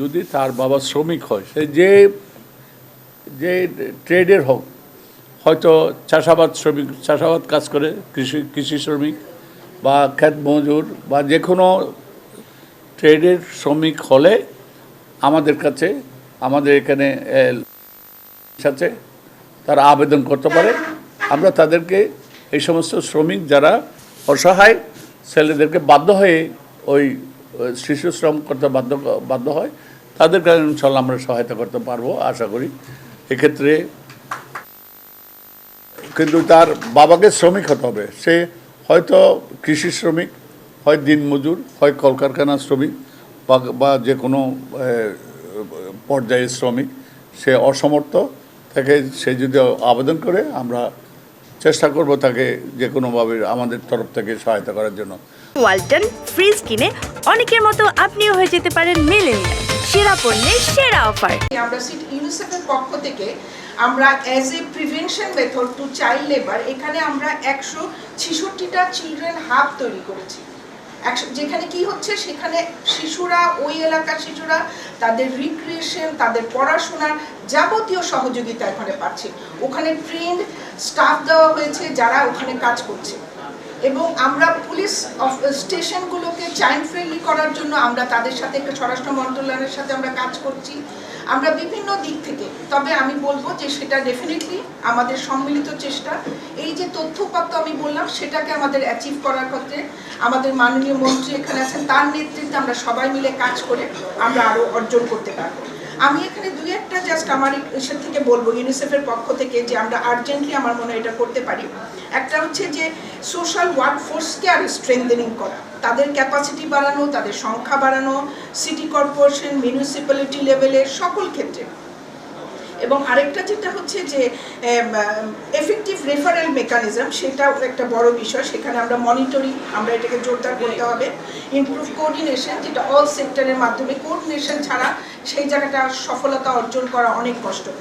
যদি তার বাবা শ্রমিক হয়, সে যে যে ট্রেডের হোক, হয়তো চাষাবাদ শ্রমিক, চাষাবাদ কাজ করে, কৃষি কৃষি শ্রমিক বা ক্ষেত মজুর বা যে কোনো ট্রেডের শ্রমিক হলে আমাদের কাছে, আমাদের এখানে সাথে তারা আবেদন করতে পারে। আমরা তাদেরকে এই সমস্ত শ্রমিক যারা অসহায় ছেলেদেরকে বাধ্য হয়ে ওই শিশু শ্রম করতে বাধ্য বাধ্য হয় তাদেরকে ইনশাল্লাহ আমরা সহায়তা করতে পারব, আশা করি। এক্ষেত্রে কিন্তু তার বাবাকে শ্রমিক হতে হবে। সে হয়তো কৃষি শ্রমিক, হয় দিনমজুর হয় কলকারখানা শ্রমিক বা যে কোনো পর্যায়ের শ্রমিক, সে অসমর্থ, তাকে সে যদি আবেদন করে, আমরা চেষ্টা করব তাকে যে কোনোভাবে আমাদের তরফ থেকে সহায়তা করার জন্য। ওয়ালটন ফ্রিজ কিনে অনেকের মতো আপনিও হয়ে যেতে পারেন মেলেনিয়া সেরা পণ্যের সেরা অফার। সিট ইউনিসেফের পক্ষ থেকে আমরা as a prevention method to child labour এখানে আমরা একশো ছেষট্টিটা চিলড্রেন হাব তৈরি করেছি। যেখানে কি হচ্ছে, সেখানে শিশুরা, ওই এলাকার শিশুরা, তাদের রিক্রিয়েশন তাদের পড়াশোনার যাবতীয় সহযোগিতা এখানে পাচ্ছে। ওখানে ট্রেন্ড স্টাফ দেওয়া হয়েছে যারা ওখানে কাজ করছে। এবং আমরা পুলিশ স্টেশনগুলোকে চাইল্ড ফ্রেন্ডলি করার জন্য আমরা তাদের সাথে একটা স্বরাষ্ট্র মন্ত্রণালয়ের সাথে আমরা কাজ করছি। আমরা বিভিন্ন দিক থেকে, তবে আমি বলব যে সেটা ডেফিনেটলি আমাদের সম্মিলিত চেষ্টা। এই যে তথ্যপাত্র আমি বললাম, সেটাকে আমাদের অ্যাচিভ করার ক্ষেত্রে আমাদের মাননীয় মন্ত্রী এখানে আছেন, তার নেতৃত্বে আমরা সবাই মিলে কাজ করে আমরা আরও অর্জন করতে পারব। আমি এখানে দুই একটা জাস্ট আমার ইসের থেকে বলব, ইউনিসেফের পক্ষ থেকে যে আমরা আর্জেন্টলি আমার মনে এটা করতে পারি। একটা হচ্ছে যে সোশ্যাল ওয়ার্ক ফোর্সকে আরও স্ট্রেংথেনিং করা, তাদের ক্যাপাসিটি বাড়ানো, তাদের সংখ্যা বাড়ানো সিটি কর্পোরেশন মিউনিসিপ্যালিটি লেভেলের সকল ক্ষেত্রে। এবং আরেকটা যেটা হচ্ছে যে এফেক্টিভ রেফারেল মেকানিজম সেটাও একটা বড় বিষয়। সেখানে আমরা মনিটরিং আমরা এটাকে জোরদার করতে হবে। ইমপ্রুভ কোঅর্ডিনেশন যেটা অল সেক্টরের মাধ্যমে কোঅর্ডিনেশন ছাড়া সেই জায়গাটা সফলতা অর্জন করা অনেক কষ্টকর।